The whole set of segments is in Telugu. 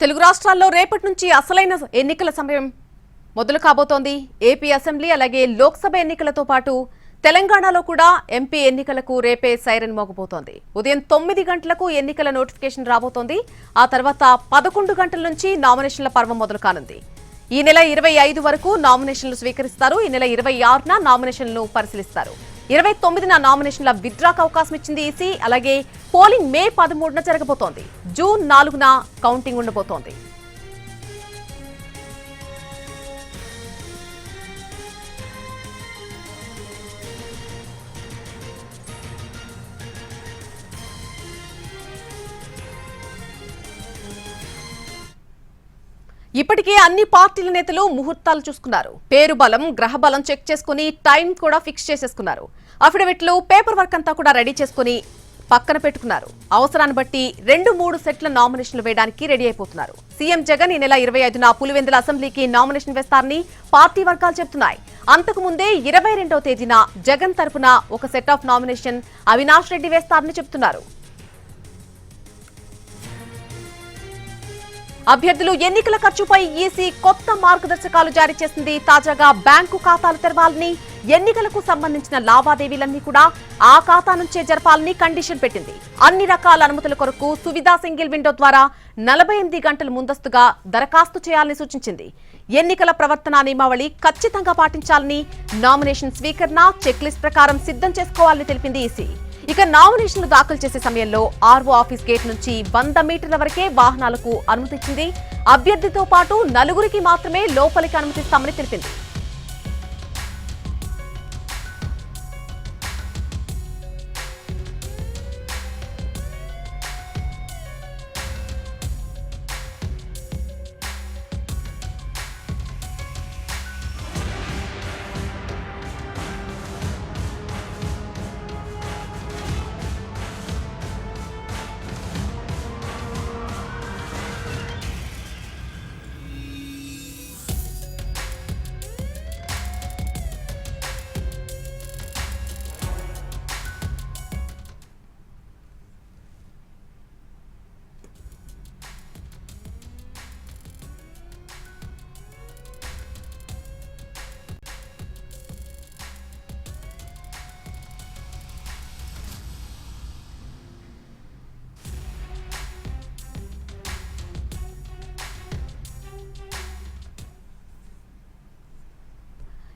తెలుగు రాష్ట్రాల్లో రేపటి నుంచి అసలైన ఎన్నికల సమయం మొదలు కాబోతోంది. ఏపీ అసెంబ్లీ అలాగే లోక్సభ ఎన్నికలతో పాటు తెలంగాణలో కూడా ఎంపీ ఎన్నికలకు రేపే సైరన్ మోగబోతోంది. ఉదయం తొమ్మిది గంటలకు ఎన్నికల నోటిఫికేషన్ రాబోతోంది. ఆ తర్వాత పదకొండు గంటల నుంచి నామినేషన్ల పర్వం మొదలు కానుంది. ఈ నెల ఇరవై ఐదు వరకు నామినేషన్లు స్వీకరిస్తారు. ఈ నెల ఇరవై ఆరున నామినేషన్లను పరిశీలిస్తారు. ఇరవై తొమ్మిదిన నామినేషన్ల విత్డ్రాకు అవకాశం ఇచ్చింది ఈసీ. అలాగే పోలింగ్ మే పదమూడున జరగబోతోంది. జూన్ నాలుగున కౌంటింగ్ ఉండబోతోంది. ఇప్పటికే అన్ని పార్టీల నేతలు ముహూర్తాలు చూసుకున్నారు. పేరు బలం గ్రహ బలం చెక్ చేసుకుని టైం కూడా ఫిక్స్ చేసేసుకున్నారు. అఫిడవిట్లు పేపర్ వర్క్ అంతా కూడా రెడీ చేసుకుని పక్కన పెట్టుకున్నారు. అవసరాన్ని బట్టి రెండు మూడు సెట్ల నామినేషన్లు వేయడానికి రెడీ అయిపోతున్నారు. సీఎం జగన్ ఈ నెల ఇరవై ఐదున పులివెందుల అసెంబ్లీకి నామినేషన్ వేస్తారని పార్టీ వర్గాలు చెబుతున్నాయి. అంతకు ముందే ఇరవై రెండవ తేదీన జగన్ తరపున ఒక set of nomination Avinash Reddy వేస్తారని చెబుతున్నారు. అభ్యర్థులు ఎన్నికల ఖర్చుపై ఈసీ కొత్త మార్గదర్శకాలు జారీ చేసింది. తాజాగా బ్యాంకు ఖాతాలు తెరవాలని ఎన్నికలకు సంబంధించిన లావాదేవీలన్నీ కూడా ఆ ఖాతా నుంచే జరపాలని కండిషన్ పెట్టింది. అన్ని రకాల అనుమతుల కొరకు సువిధా సింగిల్ విండో ద్వారా నలభై ఎనిమిది గంటల ముందస్తుగా దరఖాస్తు చేయాలని సూచించింది. ఎన్నికల ప్రవర్తన నియమావళి ఖచ్చితంగా పాటించాలని నామినేషన్ స్వీకరణ చెక్ లిస్ట్ ప్రకారం సిద్ధం చేసుకోవాలని తెలిపింది ఈసీ. ఇక నామినేషన్లు దాఖలు చేసే సమయంలో ఆర్ఓ ఆఫీస్ గేట్ నుంచి వంద మీటర్ల వరకే వాహనాలకు అనుమతిచ్చింది అభ్యర్థితో పాటు నలుగురికి మాత్రమే లోపలికి అనుమతిస్తామని తెలిపింది.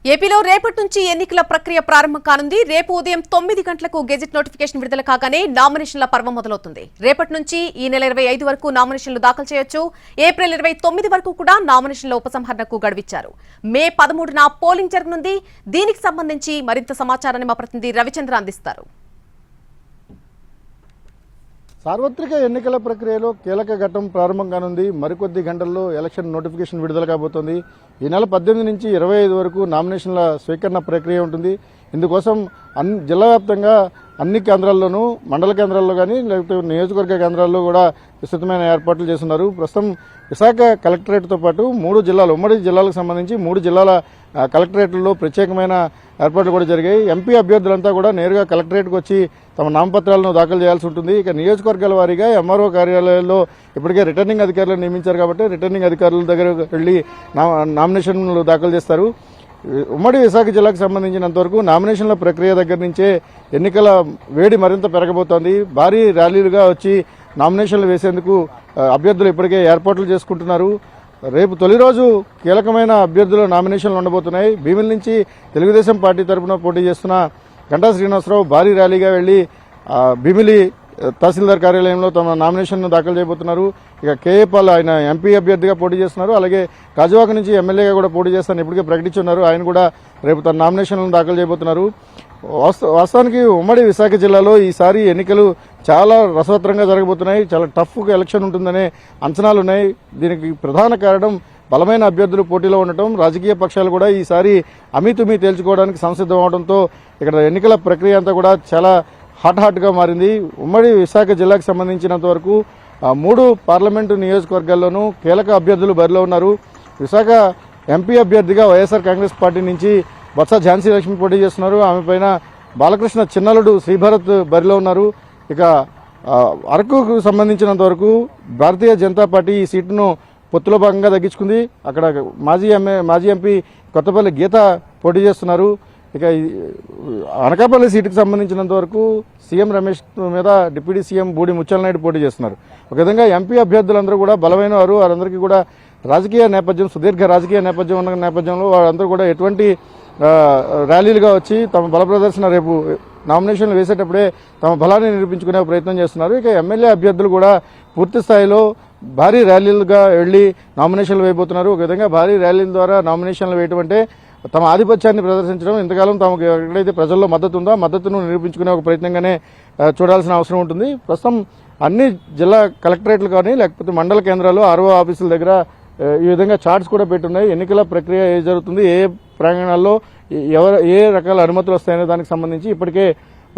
ఏపీలో రేపటి నుంచి ఎన్నికల ప్రక్రియ ప్రారంభం కానుంది. రేపు ఉదయం తొమ్మిది గంటలకు గెజెట్ నోటిఫికేషన్ విడుదల కాగానే నామినేషన్ల పర్వం మొదలవుతుంది. రేపటి నుంచి ఈ నెల ఇరవై ఐదు వరకు నామినేషన్లు దాఖలు చేయొచ్చు. ఏప్రిల్ ఇరవై తొమ్మిది వరకు కూడా నామినేషన్ల ఉపసంహరణకు గడువిచ్చారు. మే పదమూడున పోలింగ్ జరగనుంది. దీనికి సంబంధించి మరింత సమాచారాన్ని మా ప్రతినిధి రవిచంద్ర అందిస్తారు. సార్వత్రిక ఎన్నికల ప్రక్రియలో కీలక ఘట్టం ప్రారంభం కానుంది. మరికొద్ది గంటల్లో ఎలక్షన్ నోటిఫికేషన్ విడుదల కాబోతోంది. ఈ నెల పద్దెనిమిది నుంచి ఇరవై ఐదు వరకు నామినేషన్ల స్వీకరణ ప్రక్రియ ఉంటుంది. ఇందుకోసం అన్ని జిల్లా వ్యాప్తంగా అన్ని కేంద్రాల్లోనూ మండల కేంద్రాల్లో కానీ లేకపోతే నియోజకవర్గ కేంద్రాల్లో కూడా విస్తృతమైన ఏర్పాట్లు చేస్తున్నారు. ప్రస్తుతం విశాఖ కలెక్టరేట్తో పాటు మూడు జిల్లాలు ఉమ్మడి జిల్లాలకు సంబంధించి మూడు జిల్లాల కలెక్టరేట్లలో ప్రత్యేకమైన ఏర్పాట్లు కూడా జరిగాయి. ఎంపీ అభ్యర్థులంతా కూడా నేరుగా కలెక్టరేట్కి వచ్చి తమ నామపత్రాలను దాఖలు చేయాల్సి ఉంటుంది. ఇక నియోజకవర్గాల వారీగా ఎంఆర్ఓ కార్యాలయాల్లో ఇప్పటికే రిటర్నింగ్ అధికారులను నియమించారు కాబట్టి రిటర్నింగ్ అధికారుల దగ్గర వెళ్ళి నా- నామినేషన్లు దాఖలు చేస్తారు. ఉమ్మడి విశాఖ జిల్లాకు సంబంధించినంత వరకు నామినేషన్ల ప్రక్రియ దగ్గర నుంచే ఎన్నికల వేడి మరింత పెరగబోతోంది. భారీ ర్యాలీలుగా వచ్చి నామినేషన్లు వేసేందుకు అభ్యర్థులు ఇప్పటికే ఏర్పాట్లు చేసుకుంటున్నారు. రేపు తొలి రోజు కీలకమైన అభ్యర్థుల నామినేషన్లు ఉండబోతున్నాయి. భీమిల నుంచి తెలుగుదేశం పార్టీ తరపున పోటీ చేస్తున్న గంటా శ్రీనివాసరావు భారీ ర్యాలీగా వెళ్ళి భీమిలి తహసీల్దార్ కార్యాలయంలో తమ నామినేషన్ దాఖలు చేయబోతున్నారు. ఇక కేఏపాల్ ఆయన ఎంపీ అభ్యర్థిగా పోటీ చేస్తున్నారు. అలాగే కాజువాక నుంచి ఎమ్మెల్యేగా కూడా పోటీ చేస్తారని ఇప్పటికే ప్రకటించున్నారు. ఆయన కూడా రేపు తన నామినేషన్లను దాఖలు చేయబోతున్నారు. వాస్త- వాస్తవానికి ఉమ్మడి విశాఖ జిల్లాలో ఈసారి ఎన్నికలు చాలా రసవత్తరంగా జరగబోతున్నాయి. చాలా టఫ్ ఎలక్షన్ ఉంటుందనే అంచనాలు ఉన్నాయి. దీనికి ప్రధాన కారణం బలమైన అభ్యర్థులు పోటీలో ఉండటం. రాజకీయ పక్షాలు కూడా ఈసారి అమితుమి తేల్చుకోవడానికి సంసిద్ధం అవడంతో ఇక్కడ ఎన్నికల ప్రక్రియ అంతా కూడా చాలా హాట్ హాట్గా మారింది. ఉమ్మడి విశాఖ జిల్లాకు సంబంధించినంత వరకు మూడు పార్లమెంటు నియోజకవర్గాల్లోనూ కీలక అభ్యర్థులు బరిలో ఉన్నారు. విశాఖ ఎంపీ అభ్యర్థిగా వైఎస్ఆర్ కాంగ్రెస్ పార్టీ నుంచి బొత్స ఝాన్సీ లక్ష్మి పోటీ చేస్తున్నారు. ఆమె పైన బాలకృష్ణ చిన్నలుడు శ్రీభరత్ బరిలో ఉన్నారు. ఇక అరకుకు సంబంధించినంత వరకు భారతీయ జనతా పార్టీ ఈ సీటును పొత్తులో భాగంగా తగ్గించుకుంది. అక్కడ మాజీ ఎంఏ మాజీ ఎంపీ కొత్తపల్లి గీత పోటీ చేస్తున్నారు. ఇక అనకాపల్లి సీటుకు సంబంధించినంత వరకు సీఎం రమేష్ మీద డిప్యూటీ సీఎం బూడి ముచ్చలనాయుడు పోటీ చేస్తున్నారు. ఒక విధంగా ఎంపీ అభ్యర్థులందరూ కూడా బలమైన వారు వారందరికీ కూడా రాజకీయ నేపథ్యం సుదీర్ఘ రాజకీయ నేపథ్యం ఉన్న నేపథ్యంలో వారందరూ కూడా ఎటువంటి ర్యాలీలుగా వచ్చి తమ బల ప్రదర్శన రేపు నామినేషన్లు వేసేటప్పుడే తమ బలాన్ని నిరూపించుకునే ప్రయత్నం చేస్తున్నారు. ఇక ఎమ్మెల్యే అభ్యర్థులు కూడా పూర్తి స్థాయిలో భారీ ర్యాలీలుగా వెళ్ళి నామినేషన్లు వేయబోతున్నారు. ఒక విధంగా భారీ ర్యాలీల ద్వారా నామినేషన్లు వేయటం అంటే తమ ఆధిపత్యాన్ని ప్రదర్శించడం ఇంతకాలం తమకు ఎక్కడైతే ప్రజల్లో మద్దతు ఉందో మద్దతును నిరూపించుకునే ఒక ప్రయత్నంగానే చూడాల్సిన అవసరం ఉంటుంది. ప్రస్తుతం అన్ని జిల్లా కలెక్టరేట్లు కానీ లేకపోతే మండల కేంద్రాలు ఆర్ఓ ఆఫీసుల దగ్గర ఈ విధంగా చార్ట్స్ కూడా పెట్టున్నాయి. ఎన్నికల ప్రక్రియ ఏ జరుగుతుంది ఏ ప్రాంగణాల్లో ఎవరు ఏ రకాల అనుమతులు వస్తాయనే దానికి సంబంధించి ఇప్పటికే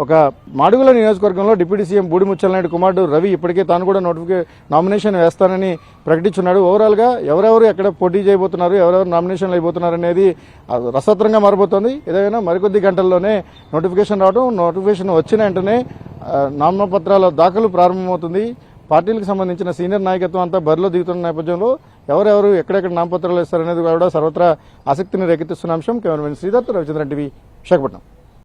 ఒక మాడుగుల నియోజకవర్గంలో డిప్యూటీ సీఎం బూడిముచ్చలనాయుడు కుమారుడు రవి ఇప్పటికే తాను కూడా నోటిఫికే నామినేషన్ వేస్తానని ప్రకటించున్నాడు. ఓవరాల్గా ఎవరెవరు ఎక్కడ పోటీ చేయబోతున్నారు ఎవరెవరు నామినేషన్లు అయిపోతున్నారు అనేది రసత్రంగా మారిపోతుంది ఏదైనా మరికొద్ది గంటల్లోనే నోటిఫికేషన్ రావడం నోటిఫికేషన్ వచ్చిన వెంటనే నామపత్రాల దాఖలు ప్రారంభమవుతుంది. పార్టీలకు సంబంధించిన సీనియర్ నాయకత్వం అంతా బరిలో దిగుతున్న నేపథ్యంలో ఎవరెవరు ఎక్కడెక్కడ నామపత్రాలు ఇస్తారనేది కూడా సర్వత్రా ఆసక్తిని రేకెత్తిస్తున్న అంశం. Cameraman Sridhar Ravichandran TV Visakhapatnam.